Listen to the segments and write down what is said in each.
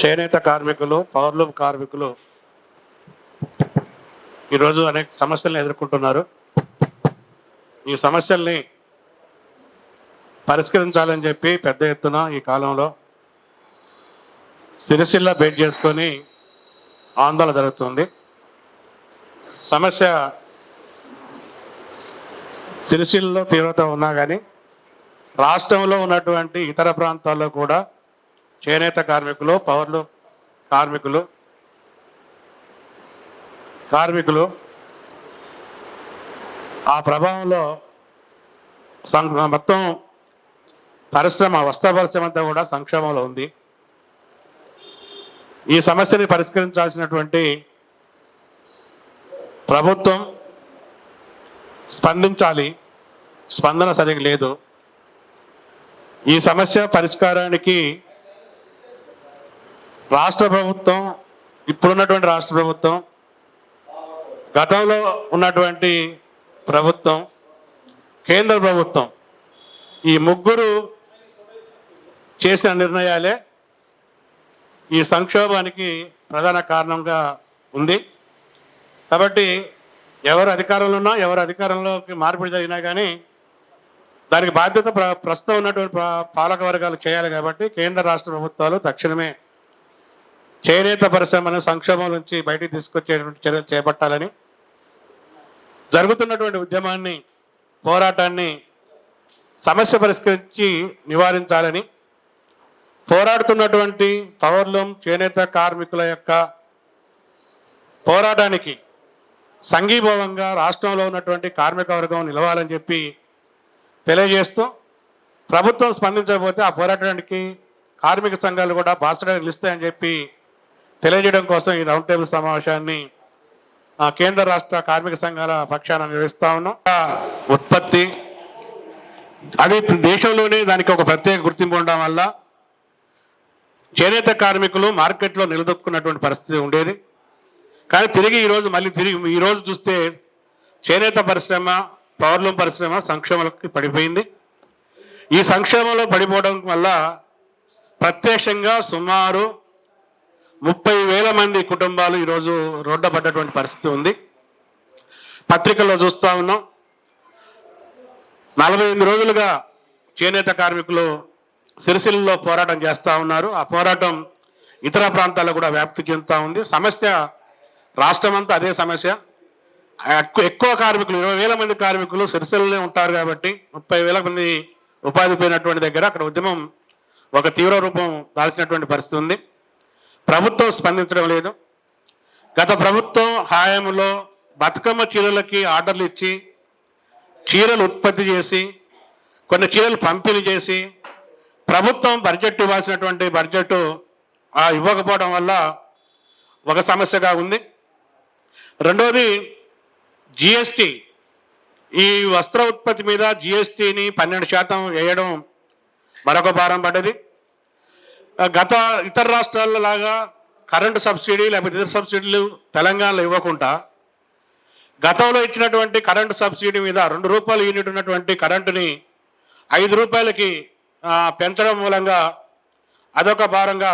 చేనేత కార్మికులు పవర్లూమ్ కార్మికులు ఈరోజు అనేక సమస్యలను ఎదుర్కొంటున్నారు. ఈ సమస్యల్ని పరిష్కరించాలని చెప్పి పెద్ద ఎత్తున ఈ కాలంలో సిరిసిల్ల భేట్ చేసుకొని ఆందోళన జరుగుతుంది. సమస్య సిరిసిల్లలో తీవ్రత ఉన్నా కానీ రాష్ట్రంలో ఉన్నటువంటి ఇతర ప్రాంతాల్లో కూడా చేనేత కార్మికులు పౌరులు కార్మికులు కార్మికులు ఆ ప్రభావంలో సం మొత్తం పరిశ్రమ వస్త్ర పరిశ్రమ అంతా కూడా సంక్షేమంలో ఉంది. ఈ సమస్యని పరిష్కరించాల్సినటువంటి ప్రభుత్వం స్పందించాలి. స్పందన సరిగ్గా లేదు. ఈ సమస్య పరిష్కారానికి రాష్ట్ర ప్రభుత్వం ఇప్పుడున్నటువంటి రాష్ట్ర ప్రభుత్వం గతంలో ఉన్నటువంటి ప్రభుత్వం కేంద్ర ప్రభుత్వం ఈ ముగ్గురు చేసిన నిర్ణయాలే ఈ సంక్షోభానికి ప్రధాన కారణంగా ఉంది. కాబట్టి ఎవరు అధికారంలో ఉన్నా ఎవరు అధికారంలోకి మార్పిడి జరిగినా కానీ దానికి బాధ్యత ప్ర ప్రస్తుతం ఉన్నటువంటి పాలక వర్గాలు చేయాలి కాబట్టి కేంద్ర రాష్ట్ర ప్రభుత్వాలు తక్షణమే చేనేత పరిశ్రమను సంక్షోభం నుంచి బయటికి తీసుకొచ్చేటువంటి చర్యలు చేపట్టాలని జరుగుతున్నటువంటి ఉద్యమాన్ని పోరాటాన్ని సమస్య పరిష్కరించి నివారించాలని పోరాడుతున్నటువంటి పవర్లూమ్ చేనేత కార్మికుల యొక్క పోరాటానికి సంఘీభావంగా రాష్ట్రంలో ఉన్నటువంటి కార్మిక వర్గం నిలవాలని చెప్పి తెలియజేస్తూ ప్రభుత్వం స్పందించకపోతే ఆ పోరాటానికి కార్మిక సంఘాలు కూడా బాసటగా నిలుస్తాయని చెప్పి తెలియజేయడం కోసం ఈ రౌండ్ టేబుల్ సమావేశాన్ని ఆ, కేంద్ర రాష్ట్ర కార్మిక సంఘాల పక్షాన నిర్వహిస్తా ఉన్నాం. ఉత్పత్తి అది దేశంలోనే దానికి ఒక ప్రత్యేక గుర్తింపు ఉండడం వల్ల చేనేత కార్మికులు మార్కెట్లో నిలదొక్కున్నటువంటి పరిస్థితి ఉండేది. కానీ తిరిగి ఈరోజు మళ్ళీ తిరిగి ఈరోజు చూస్తే చేనేత పరిశ్రమ పవర్లూమ్ పరిశ్రమ సంక్షేమంలోకి పడిపోయింది. ఈ సంక్షేమంలో పడిపోవడం వల్ల ప్రత్యక్షంగా సుమారు ముప్పై వేల మంది కుటుంబాలు ఈరోజు రోడ్డ పడ్డటువంటి పరిస్థితి ఉంది. పత్రికల్లో చూస్తూ ఉన్నాం. నలభై ఎనిమిది రోజులుగా చేనేత కార్మికులు సిరిసిల్లలో పోరాటం చేస్తూ ఉన్నారు. ఆ పోరాటం ఇతర ప్రాంతాల్లో కూడా వ్యాప్తి చెందుతూ ఉంది. సమస్య రాష్ట్రమంతా అదే సమస్య. ఎక్కువ కార్మికులు ఇరవై వేల మంది కార్మికులు సిరిసిల్లనే ఉంటారు కాబట్టి ముప్పై వేల మంది ఉపాధి పోయినటువంటి దగ్గర అక్కడ ఉద్యమం ఒక తీవ్ర రూపం దాల్చినటువంటి పరిస్థితి ఉంది. ప్రభుత్వం స్పందించడం లేదు. గత ప్రభుత్వం హాయంలో బతుకమ్మ చీరలకి ఆర్డర్లు ఇచ్చి చీరలు ఉత్పత్తి చేసి కొన్ని చీరలు పంపిణీ చేసి ప్రభుత్వం బడ్జెట్ ఇవ్వాల్సినటువంటి బడ్జెట్ ఇవ్వకపోవడం వల్ల ఒక సమస్యగా ఉంది. రెండోది జిఎస్టి. ఈ వస్త్ర ఉత్పత్తి మీద జిఎస్టిని పన్నెండు శాతం వేయడం మరొక భారం పడ్డది. గత ఇతర రాష్ట్రాల్లో లాగా కరెంటు సబ్సిడీ లేకపోతే ఇతర సబ్సిడీలు తెలంగాణలో ఇవ్వకుండా గతంలో ఇచ్చినటువంటి కరెంటు సబ్సిడీ మీద రెండు రూపాయల యూనిట్ ఉన్నటువంటి కరెంటుని ఐదు రూపాయలకి పెంచడం మూలంగా అదొక భారంగా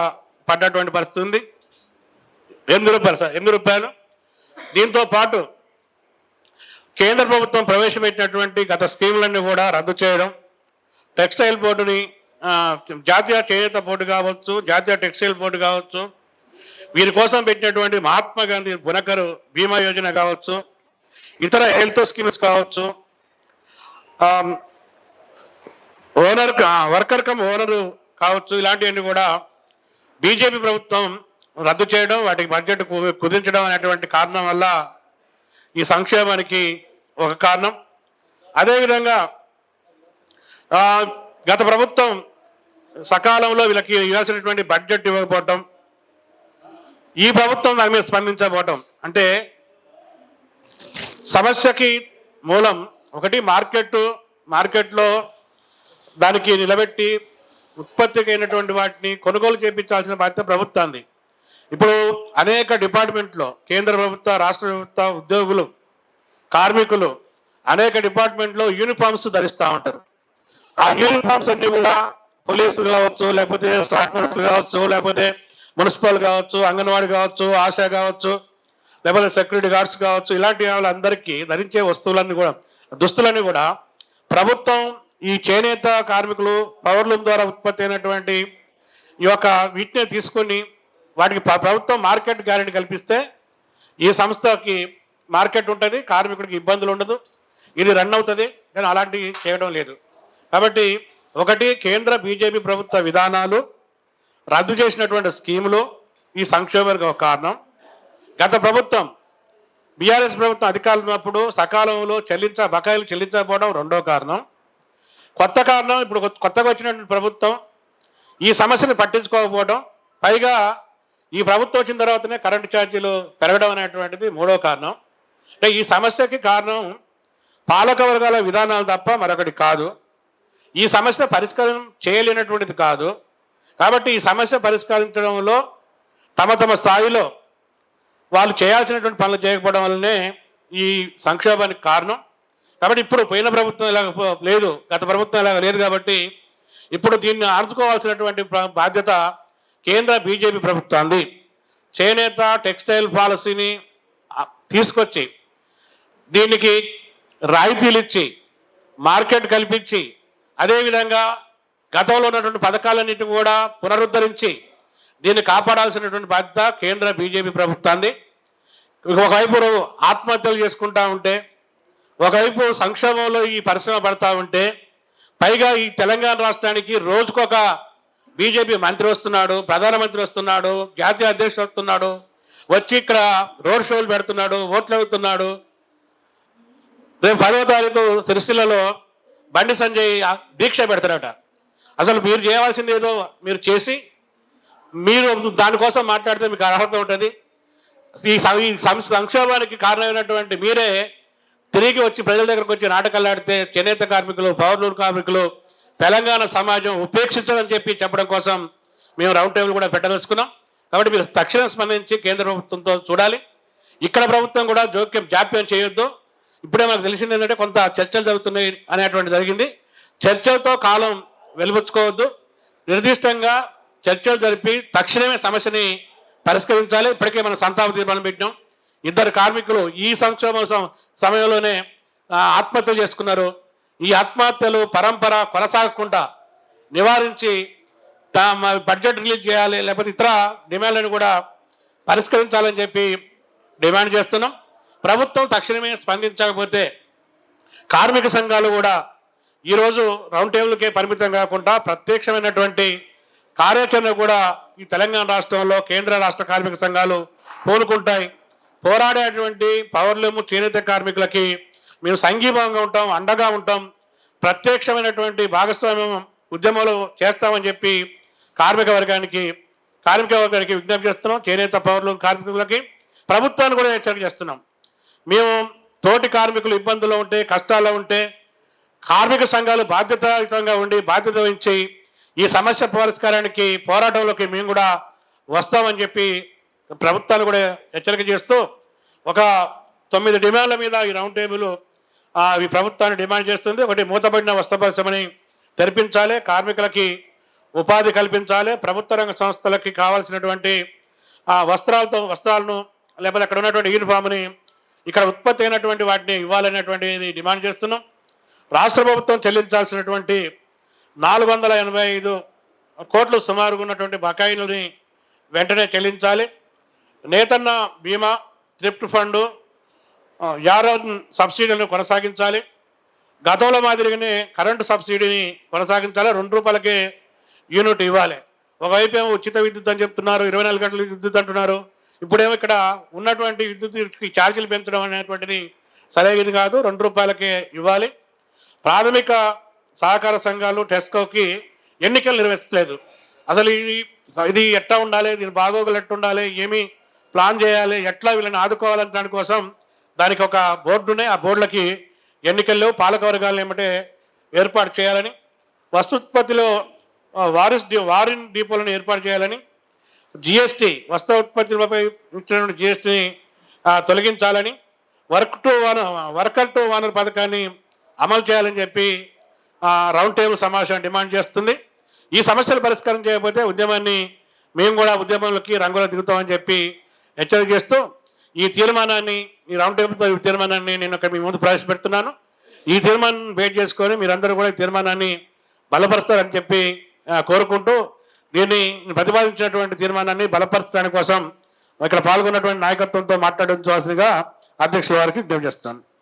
పడ్డటువంటి పరిస్థితి ఉంది. ఎనిమిది రూపాయలు సార్ ఎనిమిది రూపాయలు. దీంతో పాటు కేంద్ర ప్రభుత్వం ప్రవేశపెట్టినటువంటి గత స్కీములన్నీ కూడా రద్దు చేయడం టెక్స్టైల్ బోర్డుని జాతీయ చేనేత బోర్డు కావచ్చు జాతీయ టెక్స్టైల్ బోర్డు కావచ్చు వీరి కోసం పెట్టినటువంటి మహాత్మా గాంధీ బునకరు బీమా యోజన కావచ్చు ఇతర హెల్త్ స్కీమ్స్ కావచ్చు ఓనర్ వర్కర్ కమ్ ఓనరు కావచ్చు ఇలాంటివన్నీ కూడా బీజేపీ ప్రభుత్వం రద్దు చేయడం వాటికి బడ్జెట్ కు- కుదించడం అనేటువంటి కారణం వల్ల ఈ సంక్షేమానికి ఒక కారణం. అదేవిధంగా గత ప్రభుత్వం సకాలంలో వీళ్ళకి ఇవ్వాల్సినటువంటి బడ్జెట్ ఇవ్వకపోవటం ఈ ప్రభుత్వం దాని మీద స్పందించకపోవటం అంటే సమస్యకి మూలం ఒకటి మార్కెట్ మార్కెట్లో దానికి నిలబెట్టి ఉత్పత్తికైనటువంటి వాటిని కొనుగోలు చేయించాల్సిన బాధ్యత ప్రభుత్వాన్ని ఇప్పుడు అనేక డిపార్ట్మెంట్లో కేంద్ర ప్రభుత్వ రాష్ట్ర ప్రభుత్వ ఉద్యోగులు కార్మికులు అనేక డిపార్ట్మెంట్లో యూనిఫామ్స్ ధరిస్తూ ఉంటారు. ఆ యూనిఫామ్స్ అన్ని కూడా పోలీసులు కావచ్చు లేకపోతే స్టాఫ్ కావచ్చు లేకపోతే మున్సిపల్ కావచ్చు అంగన్వాడీ కావచ్చు ఆశా కావచ్చు లేకపోతే సెక్యూరిటీ గార్డ్స్ కావచ్చు ఇలాంటి వాళ్ళందరికీ ధరించే వస్తువులన్నీ కూడా దుస్తులన్నీ కూడా ప్రభుత్వం ఈ చేనేత కార్మికులు పవర్లూమ్ ద్వారా ఉత్పత్తి అయినటువంటి ఈ యొక్క వీటిని తీసుకొని వాటికి ప్రభుత్వం మార్కెట్ గ్యారెంటీ కల్పిస్తే ఈ సంస్థకి మార్కెట్ ఉంటుంది కార్మికుడికి ఇబ్బందులు ఉండదు ఇది రన్ అవుతుంది కానీ అలాంటివి చేయడం లేదు. కాబట్టి ఒకటి కేంద్ర బీజేపీ ప్రభుత్వ విధానాలు రద్దు చేసినటువంటి స్కీములు ఈ సంక్షోభానికి ఒక కారణం. గత ప్రభుత్వం బీఆర్ఎస్ ప్రభుత్వం అధికారులు ఉన్నప్పుడు సకాలంలో చెల్లించ బకాయిలు చెల్లించకపోవడం రెండో కారణం. కొత్త కారణం ఇప్పుడు కొత్తగా వచ్చినటువంటి ప్రభుత్వం ఈ సమస్యను పట్టించుకోకపోవడం. పైగా ఈ ప్రభుత్వం వచ్చిన తర్వాతనే కరెంటు ఛార్జీలు పెరగడం అనేటువంటిది మూడో కారణం. అంటే ఈ సమస్యకి కారణం పాలక వర్గాల విధానాలు తప్ప మరొకటి కాదు. ఈ సమస్య పరిష్కారం చేయలేనటువంటిది కాదు. కాబట్టి ఈ సమస్య పరిష్కరించడంలో తమ తమ స్థాయిలో వాళ్ళు చేయాల్సినటువంటి పనులు చేయకపోవడం వల్లనే ఈ సంక్షోభానికి కారణం. కాబట్టి ఇప్పుడు పోయిన ప్రభుత్వం ఇలాగ లేదు. గత ప్రభుత్వం ఇలాగ లేదు కాబట్టి ఇప్పుడు దీన్ని ఆర్చుకోవాల్సినటువంటి బాధ్యత కేంద్ర బీజేపీ ప్రభుత్వాన్ని చేనేత టెక్స్టైల్ పాలసీని తీసుకొచ్చి దీనికి రాయితీలు ఇచ్చి మార్కెట్ కల్పించి అదేవిధంగా గతంలో ఉన్నటువంటి పథకాలన్నిటి కూడా పునరుద్ధరించి దీన్ని కాపాడాల్సినటువంటి బాధ్యత కేంద్ర బీజేపీ ప్రభుత్వాన్ని. ఒకవైపు ఆత్మహత్యలు చేసుకుంటా ఉంటే ఒకవైపు సంక్షోభంలో ఈ పరిశ్రమ పడతా ఉంటే పైగా ఈ తెలంగాణ రాష్ట్రానికి రోజుకొక బీజేపీ మంత్రి వస్తున్నాడు ప్రధానమంత్రి వస్తున్నాడు జాతీయ అధ్యక్షుడు వస్తున్నాడు వచ్చి ఇక్కడ రోడ్ షోలు పెడుతున్నాడు ఓట్లు అవుతున్నాడు రేపు పదవ తారీఖు సిరిసిల్లలో బండి సంజయ్ దీక్ష పెడతారట. అసలు మీరు చేయవలసింది ఏదో మీరు చేసి మీరు దానికోసం మాట్లాడితే మీకు అర్హత ఉంటుంది. ఈ ఈ సంక్షోభానికి కారణమైనటువంటి మీరే తిరిగి వచ్చి ప్రజల దగ్గరకు వచ్చి నాటకాలు ఆడితే చేనేత కార్మికులు పౌరులూరు కార్మికులు తెలంగాణ సమాజం ఉపేక్షించదని చెప్పి చెప్పడం కోసం మేము రౌండ్ టేబుల్ కూడా పెట్టదలుచుకున్నాం. కాబట్టి మీరు తక్షణం స్పందించి కేంద్ర ప్రభుత్వంతో చూడాలి. ఇక్కడ ప్రభుత్వం కూడా జోక్యం జాప్యం చేయొద్దు. ఇప్పుడే మనకు తెలిసింది ఏంటంటే కొంత చర్చలు జరుగుతున్నాయి అనేటువంటి జరిగింది. చర్చలతో కాలం వెలుబుచ్చుకోవద్దు నిర్దిష్టంగా చర్చలు జరిపి తక్షణమే సమస్యని పరిష్కరించాలి. ఇప్పటికే మనం సంతాప తీర్మానం పెట్టినాం. ఇద్దరు కార్మికులు ఈ సంక్షోభ సమయంలోనే ఆత్మహత్యలు చేసుకున్నారు. ఈ ఆత్మహత్యలు పరంపర కొనసాగకుండా నివారించి తమ బడ్జెట్ రిలీజ్ చేయాలి లేకపోతే ఇతర డిమాండ్లను కూడా పరిష్కరించాలని చెప్పి డిమాండ్ చేస్తున్నాం. ప్రభుత్వం తక్షణమే స్పందించకపోతే కార్మిక సంఘాలు కూడా ఈరోజు రౌండ్ టేబుల్కే పరిమితం కాకుండా ప్రత్యక్షమైనటువంటి కార్యాచరణ కూడా ఈ తెలంగాణ రాష్ట్రంలో కేంద్ర రాష్ట్ర కార్మిక సంఘాలు పూనుకుంటాయి పోరాడేటువంటి పవర్లూము చేనేత కార్మికులకి మేము సంఘీభావంగా ఉంటాం అండగా ఉంటాం. ప్రత్యక్షమైనటువంటి భాగస్వామ్యం ఉద్యమంలో చేస్తామని చెప్పి కార్మిక వర్గానికి కార్మిక వర్గానికి విజ్ఞప్తి చేస్తున్నాం. చేనేత పౌరులు కార్మికులకి ప్రభుత్వాన్ని కూడా హెచ్చరిక చేస్తున్నాం. మేము తోటి కార్మికులు ఇబ్బందులు ఉంటే కష్టాల్లో ఉంటే కార్మిక సంఘాలు బాధ్యతాయుతంగా ఉండి బాధ్యత వహించి ఈ సమస్య పరిష్కారానికి పోరాటంలోకి మేము కూడా వస్తామని చెప్పి ప్రభుత్వాన్ని కూడా హెచ్చరిక చేస్తూ ఒక తొమ్మిది డిమాండ్ల మీద ఈ రౌండ్ టేబుల్ ఈ ప్రభుత్వాన్ని డిమాండ్ చేస్తుంది. ఒకటి మూతబడిన వస్త్ర పరిశ్రమని తెరిపించాలి కార్మికులకి ఉపాధి కల్పించాలి ప్రభుత్వ రంగ సంస్థలకి కావాల్సినటువంటి ఆ వస్త్రాలతో వస్త్రాలను లేకపోతే అక్కడ ఉన్నటువంటి యూనిఫామ్ని ఇక్కడ ఉత్పత్తి అయినటువంటి వాటిని ఇవ్వాలనేటువంటిది డిమాండ్ చేస్తున్నాం. రాష్ట్ర ప్రభుత్వం చెల్లించాల్సినటువంటి నాలుగు వందల ఎనభై ఐదు కోట్లు సుమారుగా ఉన్నటువంటి బకాయిలని వెంటనే చెల్లించాలి. నేతన్న బీమా థ్రిఫ్ట్ ఫండు యారో సబ్సిడీలను కొనసాగించాలి. గతంలో మాదిరిగానే కరెంటు సబ్సిడీని కొనసాగించాలి. రెండు రూపాయలకి యూనిట్ ఇవ్వాలి. ఒకవైపు ఏమో ఉచిత విద్యుత్ అని చెప్తున్నారు. ఇరవై నాలుగు గంటలు విద్యుత్ అంటున్నారు. ఇప్పుడేమో ఇక్కడ ఉన్నటువంటి విద్యుత్ ఛార్జీలు పెంచడం అనేటువంటిది సరైనది కాదు రెండు రూపాయలకే ఇవ్వాలి. ప్రాథమిక సహకార సంఘాలు టెస్కోకి ఎన్నికలు నిర్వహించలేదు అసలు ఇది ఇది ఎట్లా ఉండాలి దీని బాగోగులు ఎట్లా ఉండాలి ఏమి ప్లాన్ చేయాలి ఎట్లా వీళ్ళని ఆదుకోవాలని దానికోసం దానికి ఒక బోర్డు ఉన్నాయి. ఆ బోర్డులకి ఎన్నికల్లో పాలక వర్గాలను ఏమంటే ఏర్పాటు చేయాలని వస్తుత్పత్తిలో వారిస్ వారిన్ డీపోలను ఏర్పాటు చేయాలని జిఎస్టీ వస్త్ర ఉత్పత్తులపై ఇచ్చినటువంటి జిఎస్టీని తొలగించాలని work to one worker to owner పథకాన్ని అమలు చేయాలని చెప్పి రౌండ్ టేబుల్ సమావేశం డిమాండ్ చేస్తుంది. ఈ సమస్యలు పరిష్కారం చేయకపోతే ఉద్యమాన్ని మేము కూడా ఉద్యమంలోకి రంగులో దిగుతామని చెప్పి హెచ్చరిక చేస్తూ ఈ తీర్మానాన్ని ఈ రౌండ్ టేబుల్ తీర్మానాన్ని నేను ఇక్కడ మీ ముందు ప్రవేశపెడుతున్నాను. ఈ తీర్మానం వేట్ చేసుకొని మీరందరూ కూడా ఈ తీర్మానాన్ని బలపరుస్తారని చెప్పి కోరుకుంటూ దీన్ని ప్రతిపాదించినటువంటి తీర్మానాన్ని బలపరచడానికి కోసం ఇక్కడ పాల్గొన్నటువంటి నాయకత్వంతో మాట్లాడించవలసిందిగా అధ్యక్షుల వారికి విజ్ఞప్తి చేస్తాను